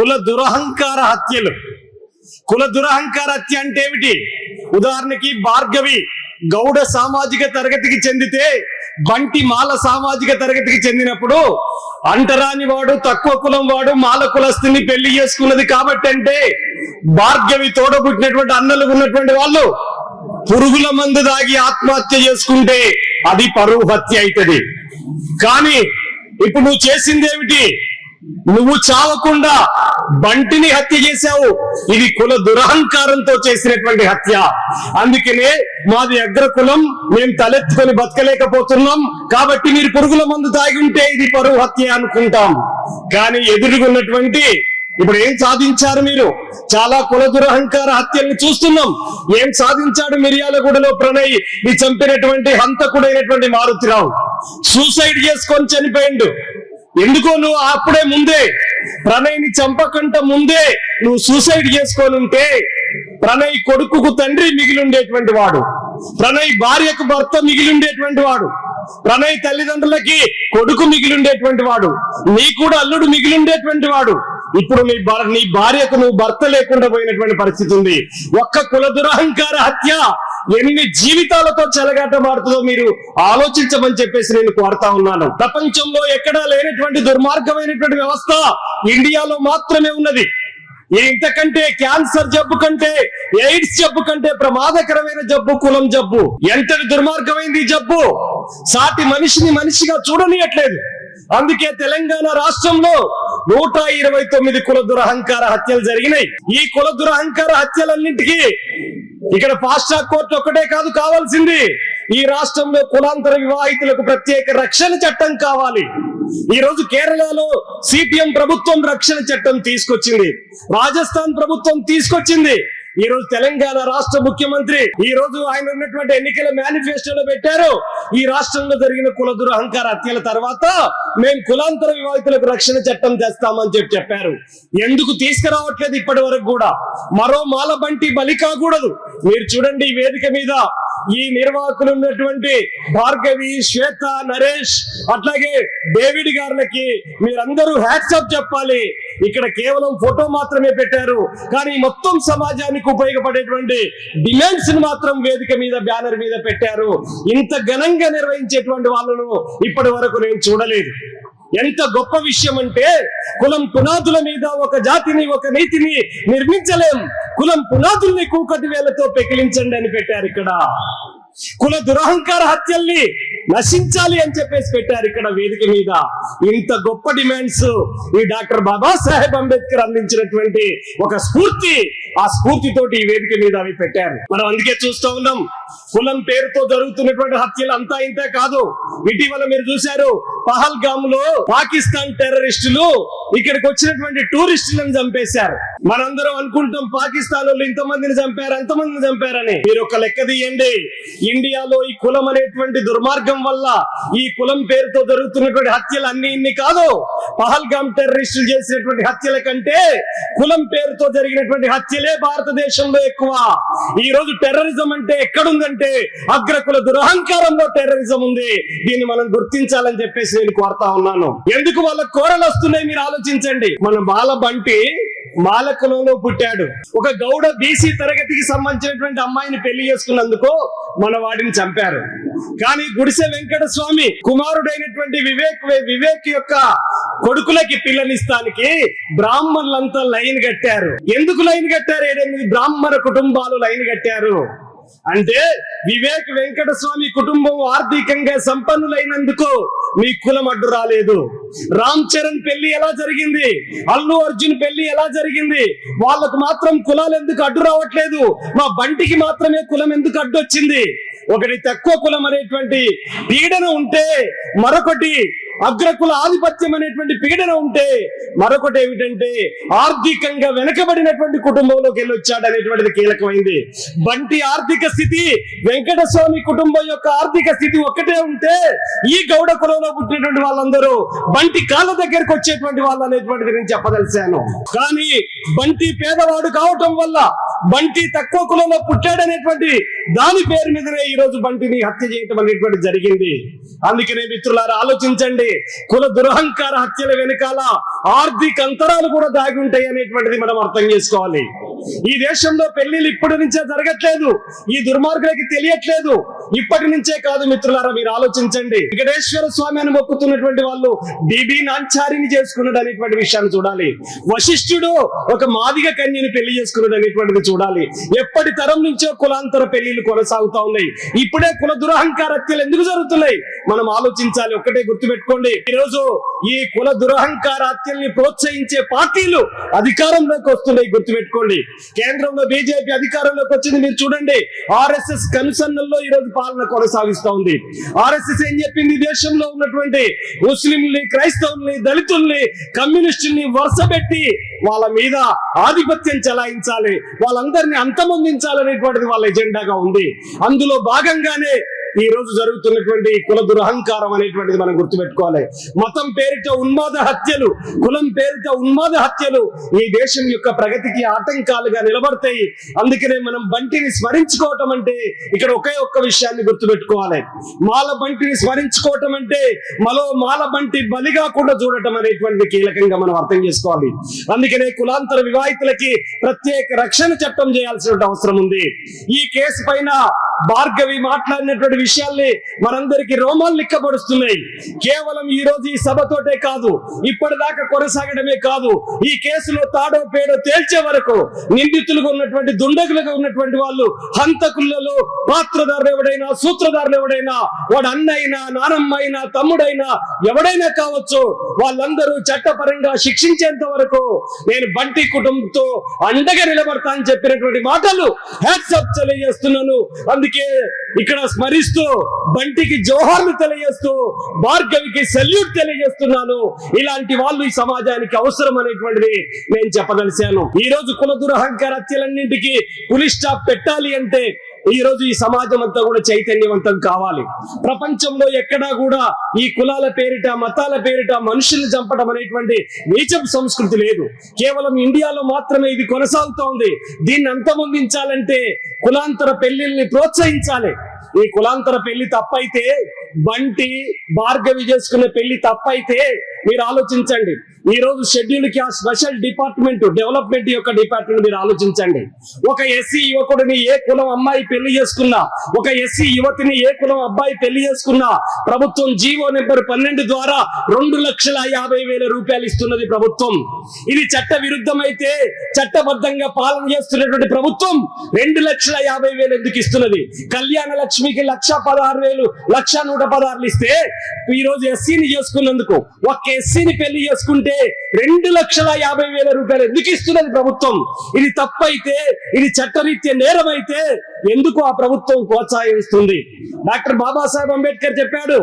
కుల దురహంకార హత్యలు. కుల దురహంకార హత్య అంటే ఏమిటి? ఉదాహరణకి భార్గవి గౌడ సామాజిక తరగతికి చెందితే బంటి మాల సామాజిక తరగతికి చెందినప్పుడు అంటరాని వాడు తక్కువ కులం వాడు మాల కులస్తుని పెళ్ళి చేసుకున్నది కాబట్టి అంటే భార్గవి తోడబుట్టినటువంటి అన్నలు ఉన్నటువంటి వాళ్ళు పురుగుల మందు దాగి ఆత్మహత్య చేసుకుంటే అది పరువు హత్య అవుతుంది కానీ ఇప్పుడు నువ్వు చేసింది ఏమిటి? నువ్వు చావకుండా బంటిని హత్య చేశావు. ఇది కుల దురహంకారంతో చేసినటువంటి హత్య. అందుకనే మాది అగ్ర కులం మేము తలెత్తుకొని బతకలేకపోతున్నాం. కాబట్టి మీరు పురుగుల మందు తాగి ఉంటే ఇది పరువు హత్య అనుకుంటాం. కానీ ఎదురుగున్నటువంటి ఇప్పుడు ఏం సాధించారు మీరు? చాలా కుల దురహంకార హత్యల్ని చూస్తున్నాం. ఏం సాధించాడు మిర్యాలగూడలో ప్రణయ్? ని చంపినటువంటి హంతకుడైనటువంటి మారుతిరావు. సూసైడ్ చేసుకొని చనిపోయిండు. ఎందుకో నువ్వు అప్పుడే ముందే ప్రణయ్ని చంపకుండా ముందే నువ్వు సూసైడ్ చేసుకొని ఉంటే ప్రణయ్ కొడుకుకు తండ్రి మిగిలి ఉండేటువంటి వాడు. ప్రణయ్ భార్యకు భర్త మిగిలి ఉండేటువంటి వాడు. ప్రణయ్ తల్లిదండ్రులకి కొడుకు మిగిలి ఉండేటువంటి వాడు. నీ కూడా అల్లుడు మిగిలి ఉండేటువంటి వాడు. ఇప్పుడు నీ నీ భార్యకు నువ్వు భర్త లేకుండా పోయినటువంటి పరిస్థితి ఉంది. ఒక్క కుల దురహంకార హత్య ఎన్ని జీవితాలతో చెలగాటమాడుతుందో మీరు ఆలోచించమని చెప్పేసి నేను కోరుతా ఉన్నాను. ప్రపంచంలో ఎక్కడా లేనటువంటి దుర్మార్గమైనటువంటి వ్యవస్థ ఇండియాలో మాత్రమే ఉన్నది. ఇంతకంటే క్యాన్సర్ జబ్బు కంటే ఎయిడ్స్ జబ్బు కంటే ప్రమాదకరమైన జబ్బు కులం జబ్బు. ఎంతటి దుర్మార్గమైంది జబ్బు? సాటి మనిషిని మనిషిగా చూడనియట్లేదు. అందుకే తెలంగాణ రాష్ట్రంలో నూట ఇరవై తొమ్మిది కుల దురహంకార హత్యలు జరిగినాయి. ఈ కుల దురహంకార హత్యలన్నింటికి ఇక్కడ ఫాస్ట్ ట్రాక్ కోర్టు ఒక్కటే కాదు కావాల్సింది. ఈ రాష్ట్రంలో కులాంతర వివాహితులకు ప్రత్యేక రక్షణ చట్టం కావాలి. ఈ రోజు కేరళలో సిపిఎం ప్రభుత్వం రక్షణ చట్టం తీసుకొచ్చింది. రాజస్థాన్ ప్రభుత్వం తీసుకొచ్చింది. ఈ రోజు తెలంగాణ రాష్ట్ర ముఖ్యమంత్రి ఈ రోజు ఆయన ఉన్నటువంటి ఎన్నికల మేనిఫెస్టోలో పెట్టారు. ఈ రాష్ట్రంలో జరిగిన కుల దురహంకార హత్యల తర్వాత మేము కులాంతర వివాహితులకు రక్షణ చట్టం తెస్తామని చెప్పి చెప్పారు. ఎందుకు తీసుకురావట్లేదు ఇప్పటి వరకు కూడా? మరో మాల బంటి బలి కాకూడదు. మీరు చూడండి ఈ వేదిక మీద ఈ నిర్వాహకులు ఉన్నటువంటి భార్గవి శ్వేత నరేష్ అట్లాగే డేవిడ్ గారులకి మీరందరూ హ్యాట్సప్ చెప్పాలి. ఇక్కడ కేవలం ఫోటో మాత్రమే పెట్టారు. కానీ మొత్తం సమాజానికి ఉపయోగపడేటువంటి డిమాండ్స్ని మాత్రం వేదిక మీద బ్యానర్ మీద పెట్టారు. ఇంత ఘనంగా నిర్వహించేటువంటి వాళ్ళను ఇప్పటి వరకు నేను చూడలేదు. ఎంత గొప్ప విషయం అంటే కులం పునాదుల మీద ఒక జాతిని ఒక నీతిని నిర్మించలేం. కులం పునాదుల్ని కూకటి వేలతో పెకిలించండి అని పెట్టారు ఇక్కడ. కుల దురహంకార హత్యల్ని నశించాలి అని చెప్పేసి పెట్టారు ఇక్కడ వేదిక మీద. ఇంత గొప్ప డిమాండ్స్ ఈ డాక్టర్ బాబా సాహెబ్ అంబేద్కర్ అందించినటువంటి ఒక స్ఫూర్తి ఆ స్ఫూర్తితోటి ఈ వేదిక మీద అవి పెట్టారు. మనం అందుకే చూస్తూ ఉన్నాం. కులం పేరుతో జరుగుతున్నటువంటి హత్యలు అంతా ఇంత కాదు. ఇటీవల మీరు చూశారు పహల్గామ్లో పాకిస్తాన్ టెర్రరిస్టులు ఇక్కడికి వచ్చినటువంటి టూరిస్టులను చంపేశారు. మనందరం అనుకుంటాం పాకిస్తాన్ వాళ్ళు ఇంతమందిని చంపారు అంతమందిని చంపారని. మీరు ఒక లెక్క తీయండి. ఇండియాలో ఈ కులం అనేటువంటి దుర్మార్గం వల్ల ఈ కులం పేరుతో జరుగుతున్నటువంటి హత్యలు అన్ని ఇన్ని కాదు. పహల్గామ్ టెర్రరిస్టులు చేసినటువంటి హత్యల కంటే కులం పేరుతో జరిగినటువంటి హత్యలే భారతదేశంలో ఎక్కువ. ఈ రోజు టెర్రరిజం అంటే ఎక్కడుంది ఉందంటే అగ్రకుల దురహంకారంలో టెర్రరిజం ఉంది. దీన్ని మనం గుర్తించాలని చెప్పేసి నేను కోరుతా ఉన్నాను. ఎందుకు వాళ్ళ కోరలు వస్తున్నాయి మీరు ఆలోచించండి. మన బాల బంటి మాలకులంలో పుట్టాడు. ఒక గౌడ బీసీ తరగతికి సంబంధించినటువంటి అమ్మాయిని పెళ్ళి చేసుకున్నందుకు మన వాడిని చంపారు. కానీ గుడిసె వెంకట స్వామి కుమారుడైనటువంటి వివేక్ వివేక్ యొక్క కొడుకులకి పిల్లనిస్తానికి బ్రాహ్మణులంతా లైన్ కట్టారు. ఎందుకు లైన్ కట్టారు? ఏడెనిమిది బ్రాహ్మణ కుటుంబాలు లైన్ కట్టారు. అంటే వివేక్ వెంకట స్వామి కుటుంబం ఆర్థికంగా సంపన్నులైనందుకు మీ కులం అడ్డు రాలేదు. రామ్ చరణ్ పెళ్ళి ఎలా జరిగింది? అల్లు అర్జున్ పెళ్ళి ఎలా జరిగింది? వాళ్ళకు మాత్రం కులాలు ఎందుకు అడ్డు రావట్లేదు? మా బంటికి మాత్రమే కులం ఎందుకు అడ్డు వచ్చింది? ఒకటి తక్కువ కులం అనేటువంటి పీడన ఉంటే మరొకటి అగ్రకుల ఆధిపత్యం అనేటువంటి పీడన ఉంటే మరొకటి ఏమిటంటే ఆర్థికంగా వెనకబడినటువంటి కుటుంబంలోకి వెళ్ళి వచ్చాడు అనేటువంటిది కీలకమైంది. బంటి ఆర్థిక స్థితి వెంకటస్వామి కుటుంబం యొక్క ఆర్థిక స్థితి ఒక్కటే ఉంటే ఈ గౌడ కులంలో పుట్టినటువంటి వాళ్ళందరూ బంటి కాళ్ళ దగ్గరకు వచ్చేటువంటి వాళ్ళు అనేటువంటిది నేను చెప్పదలిశాను కానీ బంటి పేదవాడు కావటం వల్ల బంటి తక్కువ కులంలో పుట్టాడనేటువంటి దాని పేరు మీదనే ఈ రోజు బంటిని హత్య చేయటం అనేటువంటి జరిగింది. అందుకనే మిత్రులారా ఆలోచించండి. కుల దురహంకార హత్యల వెనకాల ఆర్థిక అంతరాలు కూడా దాగి ఉంటాయి అనేటువంటిది మనం అర్థం చేసుకోవాలి. ఈ దేశంలో పెళ్ళిళ్ళు ఇప్పటి నుంచే జరగట్లేదు. ఈ దుర్మార్గులకి తెలియట్లేదు. ఇప్పటి నుంచే కాదు మిత్రులారా మీరు ఆలోచించండి. వెంకటేశ్వర స్వామి అని మొక్కుతున్నటువంటి వాళ్ళు బీబీ నాంచారిని చేసుకున్నాడు అనేటువంటి విషయాన్ని చూడాలి. వశిష్ఠుడు ఒక మాదిగ కన్యని పెళ్ళి చేసుకున్నాడు అనేటువంటిది చూడాలి. ఎప్పటి తరం నుంచో కులాంతర పెళ్ళిలు కొనసాగుతా ఉన్నాయి. ఇప్పుడే కుల దురహంకార హత్యలు ఎందుకు జరుగుతున్నాయి? మనం ఆలోచించాలి. ఒక్కటే గుర్తుపెట్టుకోండి. ఈ రోజు ఈ కుల దురహంకార హత్యల్ని ప్రోత్సహించే పార్టీలు అధికారంలోకి వస్తున్నాయి. గుర్తుపెట్టుకోండి. కేంద్రంలో బీజేపీ అధికారంలోకి వచ్చింది. మీరు చూడండి. ఆర్ఎస్ఎస్ కనుసన్నల్లో ఈ రోజు పాలన కొనసాగిస్తా ఉంది. ఆర్ఎస్ఎస్ ఏం చెప్పింది? దేశంలో ఉన్నటువంటి ముస్లింల్ని క్రైస్తవుల్ని దళితుల్ని కమ్యూనిస్టుల్ని వరుసపెట్టి వాళ్ళ మీద ఆధిపత్యం చెలాయించాలి. వాళ్ళందరినీ అంతమొందించాలనేటువంటిది వాళ్ళ ఎజెండాగా ఉంది. అందులో భాగంగానే ఈ రోజు జరుగుతున్నటువంటి కుల దురహంకారం అనేటువంటిది మనం గుర్తుపెట్టుకోవాలి. మతం పేరిట ఉన్మాద హత్యలు కులం పేరిట ఉన్మాద హత్యలు ఈ దేశం యొక్క ప్రగతికి ఆటంకాలుగా నిలబడతాయి. అందుకనే మనం బంటిని స్మరించుకోవటం అంటే ఇక్కడ ఒకే ఒక్క విషయాన్ని గుర్తుపెట్టుకోవాలి. మాల బంటిని స్మరించుకోవటం అంటే మరో మాల బంటి బలిగా కూడా చూడటం అనేటువంటిది కీలకంగా మనం అర్థం చేసుకోవాలి. అందుకనే కులాంతర వివాహితులకి ప్రత్యేక రక్షణ చట్టం చేయాల్సిన అవసరం ఉంది. ఈ కేసు పైన భార్గవి మాట్లాడినటువంటి విషయాల్ని మనందరికి రోమాలు లిక్కబడుస్తున్నాయి. కేవలం ఈ రోజు ఈ సభతోటే కాదు ఇప్పటిదాకా కొనసాగడమే కాదు ఈ కేసులో తాడో పేడో తేల్చే వరకు నిందితులుగా ఉన్నటువంటి దుండగులుగా ఉన్నటువంటి వాళ్ళు హంతకులలో పాత్రదారులు ఎవడైనా సూత్రధారులు ఎవడైనా వాడు అన్న అయినా నానమ్మ అయినా తమ్ముడైనా ఎవడైనా కావచ్చు వాళ్ళందరూ చట్టపరంగా శిక్షించేంత వరకు నేను బంటి కుటుంబంతో అండగా నిలబడతా అని చెప్పినటువంటి మాటలు హ్యాట్సప్ తెలియజేస్తున్నాను. అందుకే ఇక్కడ స్మరిస్తూ బంటికి జోహార్లు తెలియజేస్తూ భార్గవికి సెల్యూట్ తెలియజేస్తున్నాను. ఇలాంటి వాళ్ళు ఈ సమాజానికి అవసరం అనేటువంటిది నేను చెప్పదలిశాను ఈ రోజు కుల దురహంకార హత్యలన్నింటికి పులి స్టాప్ పెట్టాలి అంటే ఈ రోజు ఈ సమాజం అంతా కూడా చైతన్యవంతం కావాలి. ప్రపంచంలో ఎక్కడా కూడా ఈ కులాల పేరిట మతాల పేరిట మనుషుల్ని చంపడం అనేటువంటి నీచపు సంస్కృతి లేదు. కేవలం ఇండియాలో మాత్రమే ఇది కొనసాగుతోంది. దీన్ని అంతమొందించాలంటే కులాంతర పెళ్ళిల్ని ప్రోత్సహించాలి. ఈ కులాంతర పెళ్ళి తప్పైతే బంటి భార్గవి చేసుకునే పెళ్ళి తప్పైతే మీరు ఆలోచించండి. ఈ రోజు షెడ్యూల్కి ఆ స్పెషల్ డిపార్ట్మెంట్ డెవలప్మెంట్ యొక్క డిపార్ట్మెంట్ మీరు ఆలోచించండి. ఒక ఎస్సీ యువకుడిని ఏ కులం అమ్మాయి పెళ్ళి చేసుకున్నా ఒక ఎస్సీ యువతిని ఏ కులం అబ్బాయి పెళ్ళి చేసుకున్నా ప్రభుత్వం జీవో నెంబర్ పన్నెండు ద్వారా రెండు లక్షల యాభై వేల రూపాయలు ఇస్తున్నది ప్రభుత్వం. ఇది చట్ట విరుద్ధమైతే చట్టబద్ధంగా పాలన చేస్తున్నటువంటి ప్రభుత్వం రెండు లక్షల యాభై వేలు ఎందుకు ఇస్తున్నది? కళ్యాణ లక్ష్మికి లక్ష పదహారు వేలు లక్ష నూట పదార్లు ఇస్తే ఈ రోజు ఎస్సీని చేసుకున్నందుకు ఒక ఎస్సీని పెళ్ళి చేసుకుంటే రెండు లక్షల యాభై వేల రూపాయలు ఎందుకు ఇస్తున్నది ప్రభుత్వం? ఇది తప్పైతే ఇది చట్టరీత్యా నేరమైతే ఎందుకు ఆ ప్రభుత్వం ప్రోత్సహిస్తుంది? డాక్టర్ బాబాసాహెబ్ అంబేద్కర్ చెప్పాడు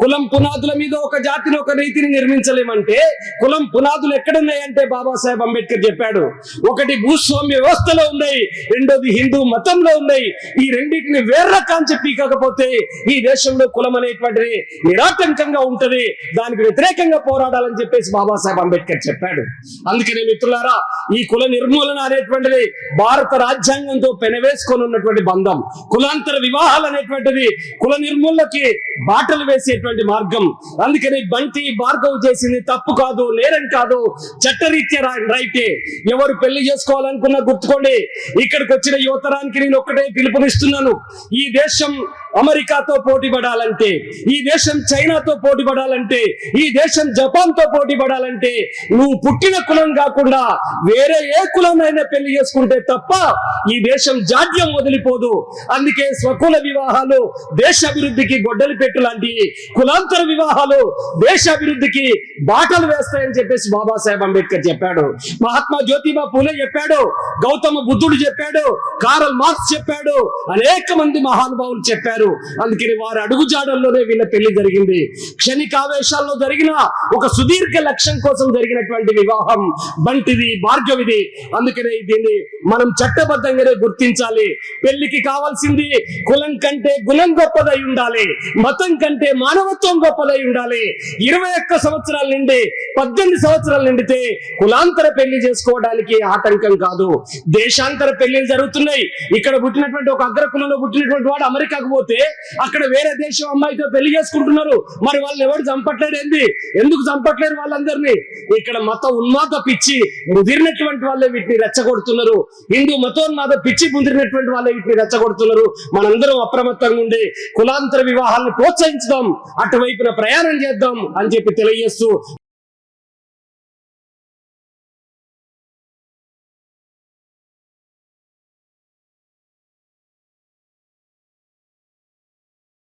కులం పునాదుల మీద ఒక జాతిని ఒక రీతిని నిర్మించలేమంటే కులం పునాదులు ఎక్కడున్నాయంటే బాబాసాహెబ్ అంబేద్కర్ చెప్పాడు. ఒకటి భూస్వామ్య వ్యవస్థలో ఉన్నాయి రెండోది హిందూ మతంలో ఉన్నాయి. ఈ రెండింటిని వేర్రకాంచి పీకకపోతే ఈ దేశంలో కులం అనేటువంటిది నిరాటంకంగా ఉంటది. దానికి వ్యతిరేకంగా పోరాడాలని చెప్పేసి బాబాసాహెబ్ అంబేద్కర్ చెప్పాడు. అందుకనే మిత్రులారా ఈ కుల నిర్మూలన అనేటువంటిది భారత రాజ్యాంగంతో పెనవేసుకొని ఉన్నటువంటి బంధం. కులాంతర వివాహాలు అనేటువంటిది కుల నిర్మూలనకి బాటలు వేసేటువంటి మార్గం. అందుకని బంటి భార్గవ్ చేసింది తప్పు కాదు నేరం కాదు. చట్టరీత్యా రైటే. ఎవరు పెళ్ళి చేసుకోవాలనుకున్నా గుర్తుకోండి. ఇక్కడికి వచ్చిన యువతరానికి నేను ఒక్కటే పిలుపునిస్తున్నాను. ఈ దేశం అమెరికాతో పోటీ పడాలంటే ఈ దేశం చైనాతో పోటీ పడాలంటే ఈ దేశం జపాన్తో పోటీ పడాలంటే నువ్వు పుట్టిన కులం కాకుండా వేరే ఏ కులమైనా పెళ్ళి చేసుకుంటే తప్ప ఈ దేశం జాడ్యం వదిలిపోదు. అందుకే స్వకుల వివాహాలు దేశ అభివృద్ధికి గొడ్డలి పెట్టు లాంటి కులాంతర వివాహాలు దేశ అభివృద్ధికి బాటలు వేస్తాయని చెప్పేసి బాబాసాహెబ్ అంబేద్కర్ చెప్పాడు. మహాత్మా జ్యోతిబా పూలే చెప్పాడు గౌతమ బుద్ధుడు చెప్పాడు కారల్ మార్క్స్ చెప్పాడు అనేక మంది మహానుభావులు చెప్పారు. చేశారు. అందుకని వారి అడుగుజాడల్లోనే వీళ్ళ పెళ్ళి జరిగింది. క్షణికావేశాల్లో జరిగిన ఒక సుదీర్ఘ లక్ష్యం కోసం జరిగినటువంటి వివాహం బంటిది భార్గవిది. అందుకనే దీన్ని మనం చట్టబద్ధంగానే గుర్తించాలి. పెళ్ళికి కావాల్సింది కులం కంటే గుణం గొప్పదై ఉండాలి. మతం కంటే మానవత్వం గొప్పదై ఉండాలి. ఇరవై ఒక్క సంవత్సరాల నుండి పద్దెనిమిది సంవత్సరాలు నిండితే కులాంతర పెళ్ళి చేసుకోవడానికి ఆటంకం కాదు. దేశాంతర పెళ్ళిలు జరుగుతున్నాయి. ఇక్కడ పుట్టినటువంటి ఒక అగ్రకులంలో పుట్టినటువంటి వాడు అమెరికాకు పోతే అక్కడ వేరే దేశం అమ్మాయితో పెళ్ళి చేసుకుంటున్నారు. మరి వాళ్ళు ఎవరు చంపట్లేదు ఏంది? ఎందుకు చంపట్లేరు వాళ్ళందరినీ? ఇక్కడ మత ఉన్మాద పిచ్చి ముదిరినటువంటి వాళ్ళే వీటిని రెచ్చగొడుతున్నారు. హిందూ మతోన్మాద పిచ్చి ముదిరినటువంటి వాళ్ళే వీటిని రెచ్చగొడుతున్నారు. మనందరం అప్రమత్తంగా ఉండి కులాంతర వివాహాలను ప్రోత్సహించుదాం. అటువైపున ప్రయాణం చేద్దాం అని చెప్పి తెలియజేస్తూ